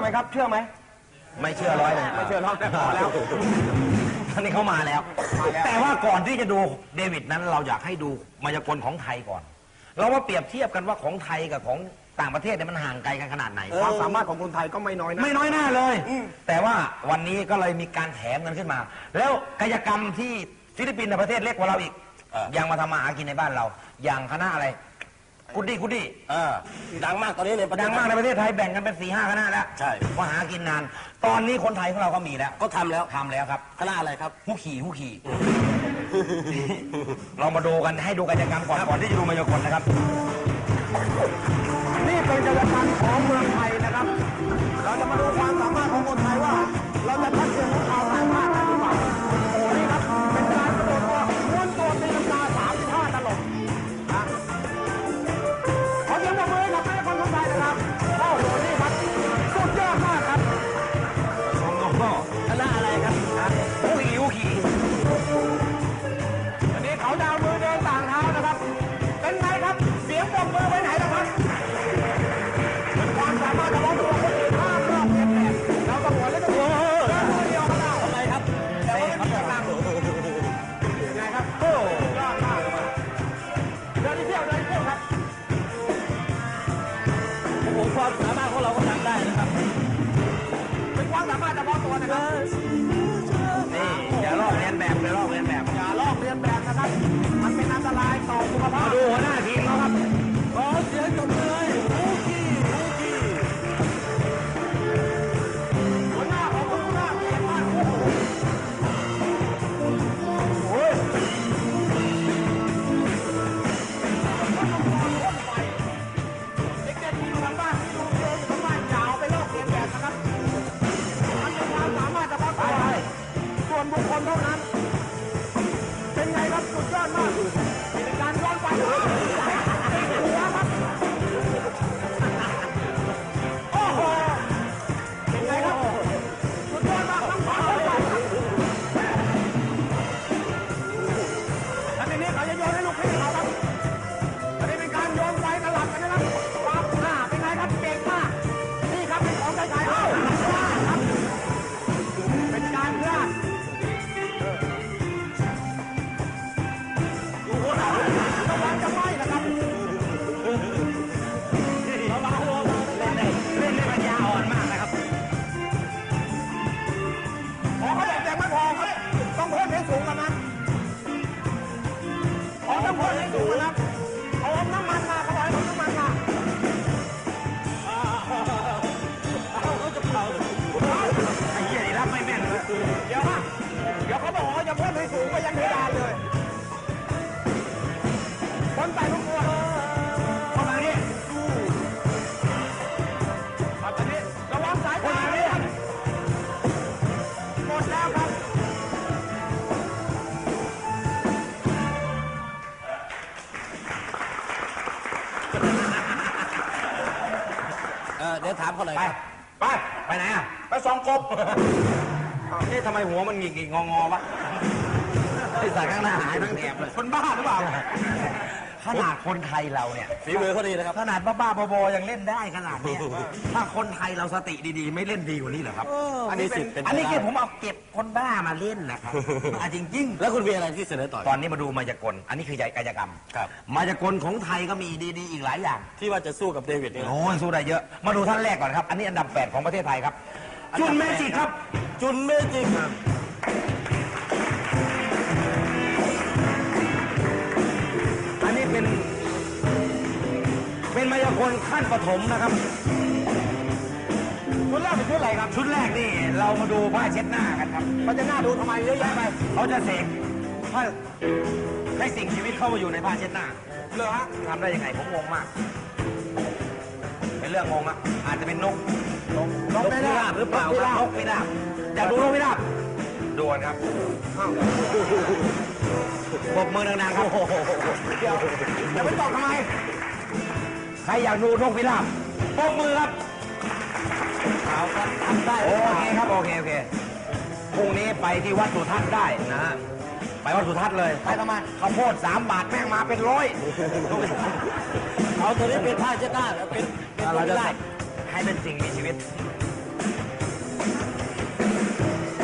ไหมครับ เชื่อไหม ไม่เชื่อร้อยเลยไม่เชื่อร้อยแต่พอแล้วตอนนี้เขามาแล้ว แต่ว่าก่อนที่จะดูเดวิดนั้นเราอยากให้ดูมายากลของไทยก่อน เรามาเปรียบเทียบกันว่าของไทยกับของต่างประเทศเนี่ยมันห่างไกลกันขนาดไหน ความสามารถของคนไทยก็ไม่น้อยนะ ไม่น้อยหน้าเลย แต่ว่าวันนี้ก็เลยมีการแถมกันขึ้นมา แล้วกายกรรมที่ฟิลิปปินส์ในยประเทศเล็กกว่าเราอีกเออยังมาทำมาหากินในบ้านเรา อย่างคณะอะไร กุดดี้กุดดี้เออดังมากตอนนี้ในประเทศดังมากในประเทศไทยแบ่งกันเป็นสี่ห้าคณะแล้วใช่มาหากินนาน ตอนนี้คนไทยของเราก็มีแล้วก็ทำแล้วทำแล้วครับคณะอะไรครับผู้ขี่ผู้ขี่ เรามาดูกันให้ดูกิจกรรมก่อนก่อนที่จะดูมายากลนะครับ นี่เป็นกิจกรรมของเมืองไทยนะครับ เราจะมาดูความ ส่ เออเดี๋ยวถามเขาหน่อยไปครับไปไปไหนอะไปสองกบเอ๊ะทำไมหัวมันหงิกหงิกงองอวะไอ้สายข้างหน้าหายทั้งแถบเลยคนบ้าหรือเปล่า ขนาดคนไทยเราเนี่ยฝีมือเขาดีนะครับ ขนาดบ้าๆบอๆยังเล่นได้ขนาดเนี้ยถ้าคนไทยเราสติดีๆ ไม่เล่นดีกว่านี้เหรอครับอันนี้สิทธิ์เป็นอันนี้ไปคือได้ผมเอาเก็บคนบ้ามาเล่นนะครับอะจริงๆ แล้วคุณมีอะไรที่เสนอต่อตอนนี้มาดูมายากลอันนี้คือกายกรรมครับมายากลของไทยก็มีดีๆ อีกหลายอย่าง ที่ว่าจะสู้กับเดวิดเนี่ยโอ้ยสู้ได้เยอะ มาดูท่านแรกก่อนครับ อันนี้อันดับ8ของประเทศไทยครับจุนเมจิกครับจุนเมจิก เป็นมายากลขั้นปฐมนะครับชุดแรกเป็นชุดอะไรครับ ชุดแรกนี่เรามาดูผ้าเช็ดหน้ากันครับมันจะน่าดูทำไมเยอะแยะไปเขาจะเสกให้ให้สิ่งชีวิตเข้ามาอยู่ในผ้าเช็ดหน้าเหรอฮะทำได้ยังไงผมงงมาก เป็นเรื่องงงอะอาจจะเป็นนกนกพิราบหรือเปล่าครับนกพิราบอยากดูนกพิราบดูกันครับปรบมือดังๆครับเดี๋ยวจะไปตอบทำไม ใครอยากดูนกพิราบปมมือครับเอาครับทำได้โอเคครับโอเคโอเคพรุ่งนี้ไปที่วัดสุทัศน์ได้นะฮะไปวัดสุทัศน์เลยไปทำไมข้าวโพดสามบาทแม่งมาเป็นร้อยเอาตัวนี้เป็นท่าเช็ดหน้าแล้วเป็นเป็นเราได้ให้เป็นสิ่งมีชีวิต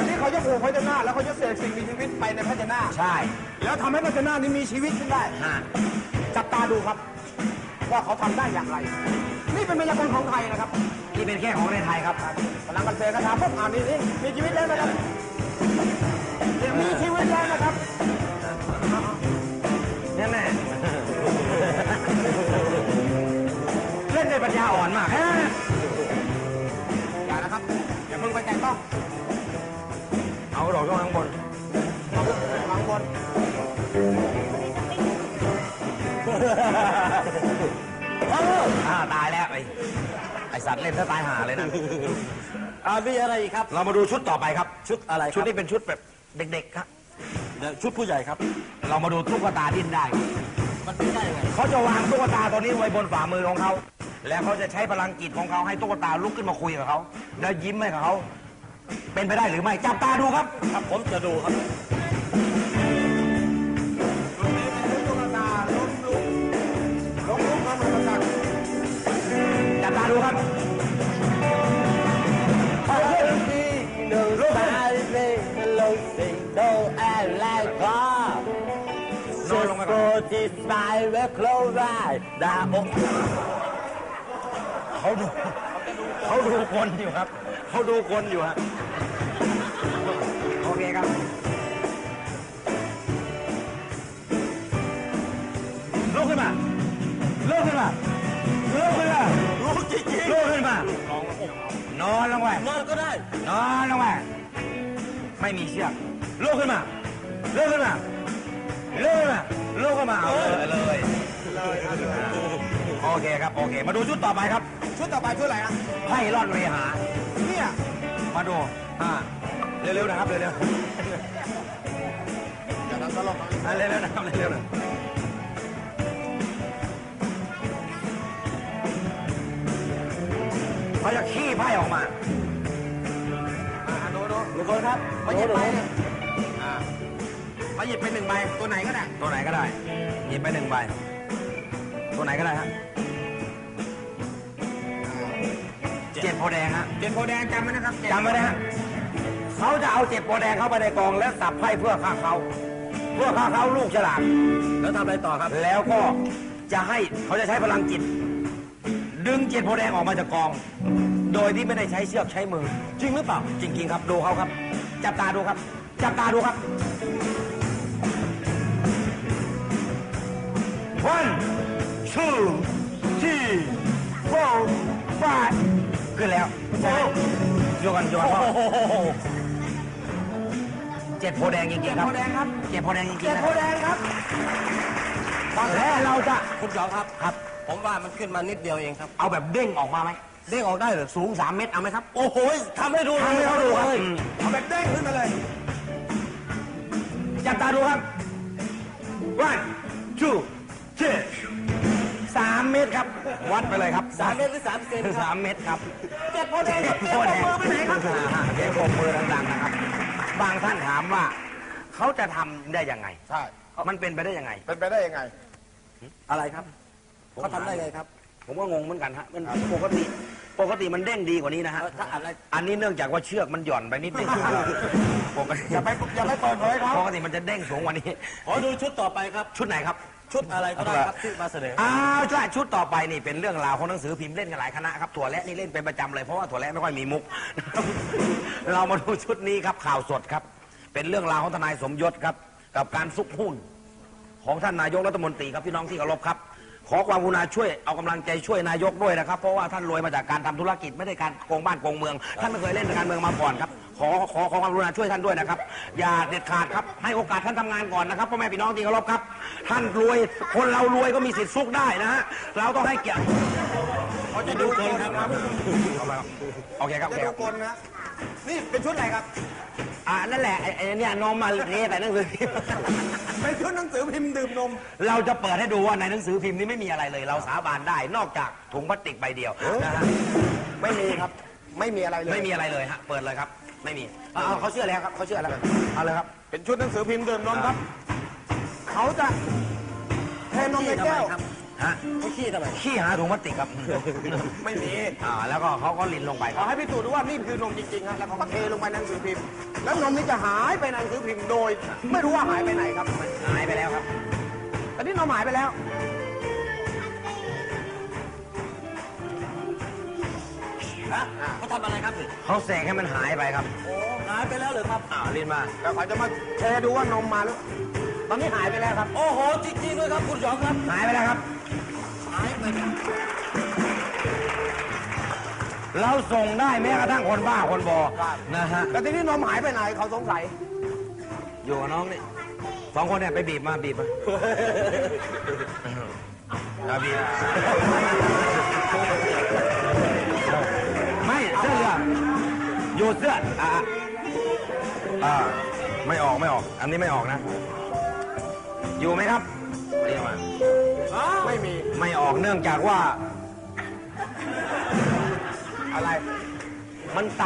นี่เขาจะปลูกพัหน้าแล้วเขาจะเสกสิ่งมีชีวิตไปในพัหน้าใช่ แล้วทำให้พัหน้านี้มีชีวิตขึ้นได้จับตาดูครับ ว่าเขาทำได้อย่างไร นี่เป็นมายากลของไทยนะครับ นี่เป็นแค่ของในไทยครับพลังกันเสกคาถาปุ๊บอ่านนี่นี่มีชีวิตแล้วนะครับเนี่ยมีชีวิตแล้วนะครับเนี่ยแน่เล่นในปัญญาอ่อนมากอย่านะครับอย่าเพิ่งไปแตะต้องเอากระโดดลงข้างบน สัตว์เล่นถ้าตายห่าเลยนะ อ่ามีอะไรอีกครับ เรามาดูชุดต่อไปครับ ชุดอะไรครับ ชุดนี้เป็นชุดแบบเด็กๆครับ เดี๋ยวชุดผู้ใหญ่ครับ เรามาดูตุ๊กตาดิ้นได้ มันเป็นได้ยังไงเขาจะวางตุ๊กตาตัวนี้ไว้บนฝ่ามือของเขา แล้วเขาจะใช้พลังจิตของเขาให้ตุ๊กตาลุกขึ้นมาคุยกับเขา แล้วยิ้มให้กับเขา เป็นไปได้หรือไม่ จับตาดูครับ ครับผมจะดูครับ forty-five, we're close right. Now, เขาดูเขาดูคนอยู่ครับ เขาดูคนอยู่ฮะโอเคครับลุกขึ้นมาลุกขึ้นมาลุกขึ้นมารู้จริงลุกขึ้นมานอนลงไปๆนอนก็ได้นอนลงไปไม่มีเชือกลุกขึ้นมาลุกขึ้นมาลุกขึ้นมา ลุกขึ้นมาเอาเลยเลยโอเคครับโอเค มาดูชุดต่อไปครับ ชุดต่อไปชุดอะไรนะไพ่ร่อนเวหา เนี่ยมาดูอ่าเร็วๆนะครับเร็วอย่าทำตลกนะๆอ่าเร็วๆนะครับเร็วๆนะเขาจะขี้ไพ่ออกมาอ่าดูดูทุกคนครับมาหยิบไปเนี่ยอ่า มาหยิบไปหนึ่งใบ ตัวไหนก็ได้ ตัวไหนก็ได้ หยิบไปหนึ่งใบ ตัวไหนก็ได้ฮะเจ็ดโพธิ์แดงฮะเจ็ดโพธิ์แดงจำไว้นะครับจำไว้นะฮะเขาจะเอาเจ็ดโพธิ์แดงเข้าไปในกองและสับไพ่เพื่อฆ่าเขา เพื่อฆ่าเขาลูกฉลามแล้วทำอะไรต่อครับ แล้วก็จะให้เขาจะใช้พลังจิต ดึงเจ็ดโพธิ์แดงออกมาจากกอง โดยที่ไม่ได้ใช้เชือกใช้มือ จริงหรือเปล่า จริง ๆ ครับดูเขาครับ จับตาดูครับ จับตาดูครับ one two three four five ขึ้นแล้วใช่ไหมโยกันโยกันพ่อเจ็ดโพธิ์แดงจริงๆครับเจ็ดโพธิ์แดงครับเจ็ดโพธิ์แดงจริงเจ็ดๆนะโพธิ์แดงครับและเราจะคุณจองครับครับ ผมว่ามันขึ้นมานิดเดียวเองครับ เอาแบบเด้งออกมาไหมเด้งออกได้เหรอสูงสามเมตรเอาไหมครับ โอ้โหทำให้ดูทำให้เขาดูครับเลยอืมเอาแบบเด้งขึ้นมาเลยจับตาดูครับ one two three สามเมตรครับ วัดไปเลยครับสามเมตรหรือสามเซนครับสามเมตรครับเจ็ดโพธิ์แดงครับเจ็ดโพธิ์แดงเจ็ดโพธิ์แดงไปไหนครับอ่าเจ็ดโพธิ์มือดังๆนะครับ บางท่านถามว่า เขาจะทำได้ยังไง ใช่ มันเป็นไปได้ยังไง เป็นไปได้ยังไง อะไรครับเขาทำได้ไงครับ ผมก็งงเหมือนกันฮะมันปกติปกติมันเด้งดีกว่านี้นะฮะเออถ้าอะไรอันนี้เนื่องจากว่าเชือกมันหย่อนไปนิดนึงปกติอย่าไปอย่าไปเปิดเผยเขาปกติมันจะเด้งสูงกว่านี้ ขอดูชุดต่อไปครับ ชุดไหนครับ ชุดอะไรก็ได้ครับที่มาเสนออ้าวใช่ชุดต่อไปนี่เป็นเรื่องราวของหนังสือพิมพ์เล่นกันหลายคณะครับถั่วและนี่เล่นเป็นประจำเลยเพราะว่าถั่วและไม่ค่อยมีมุก เรามาดูชุดนี้ครับข่าวสดครับ เป็นเรื่องราวของทนายสมยศครับ กับการซุกหุ้นของท่านนายกรัฐมนตรีครับพี่น้องที่เคารพครับ ขอความกรุณาช่วยเอากำลังใจช่วยนายกด้วยนะครับ เพราะว่าท่านรวยมาจากการทำธุรกิจไม่ได้การโกงบ้านโกงเมือง ท่านไม่เคยเล่นการเมืองมาก่อนครับ ขอขอขอความกรุณาช่วยท่านด้วยนะครับ อย่าเด็ดขาดครับ ให้โอกาสท่านทำงานก่อนนะครับพ่อแม่พี่น้องที่เคารพครับ ท่านรวยคนเรารวยก็มีสิทธิ์ซุกได้นะฮะเราต้องให้เกียรติเขาจะดูคนครับโอเคครับโอจะเคคดูรับคนนะนี่เป็นชุดอะไรครับ อ่านั่นแหละไอ้ไอ้เนี่ยนมมาเทแต่หนังสือพิมพ์เป็นชุดหนังสือพิมพ์ดื่มนม เราจะเปิดให้ดูว่าในหนังสือพิมพ์นี้ไม่มีอะไรเลย เราสาบานได้นอกจากถุงพลาสติกใบเดียวนะฮะไม่มีครับ ไม่มีอะไรเลยไม่มีอะไรเลยฮะเปิดเลยครับ ไม่มีเอาเอาเขาเชื่อแล้วครับเขาเชื่อแล้วเอาเลยครับเป็นชุดหนังสือพิมพ์ดื่มนมครับ เขาจะเทนมในแก้วครับ ฮะไม่ขี้ทำไมขี้หาถุงพลาสติกครับ ไม่มี อ่า แล้วก็เขาก็ลินลงไปคขอรับให้พิสูจน์ดูว่านี่คือนมจริงๆฮะแล้วเขาก็เทลงไปในหนังสือพิมพ์ แล้วนมนี้จะหายไปในหนังสือพิมพ์โดย ไม่รู้ว่าหายไปไหนครับหายไปแล้วครับ แต่นี่นมหายไปแล้ว ฮะเขาทำอะไรครับนี่เขาเสกให้มันหายไปครับโอ้หายไปแล้วเหรอครับ อ่าลินมาแต่เขาจะมาเทดูว่านมมาหรือตอนนี้หายไปแล้วครับ โอ้โห จริงๆด้วยครับ คุณหยองครับ หายไปแล้วครับหายไปแล้ว เราส่งได้แม้กระทั่งคนบ้าคนบอครับนะฮะ แต่ทีนี้นมหายไปไหนเขาสงสัย อยู่กับน้องนี่สองคนเนี่ยไปบีบมาบีบมาเอาบีบไม่เสื้อเหลืองอยู่เสื้ออ่าอ่าไม่ออกไม่ออก อันนี้ไม่ออกนะ อยู่ไหมครับเรียกมา ไม่มี ไม่ออกเนื่องจากว่า อะไร มันตัน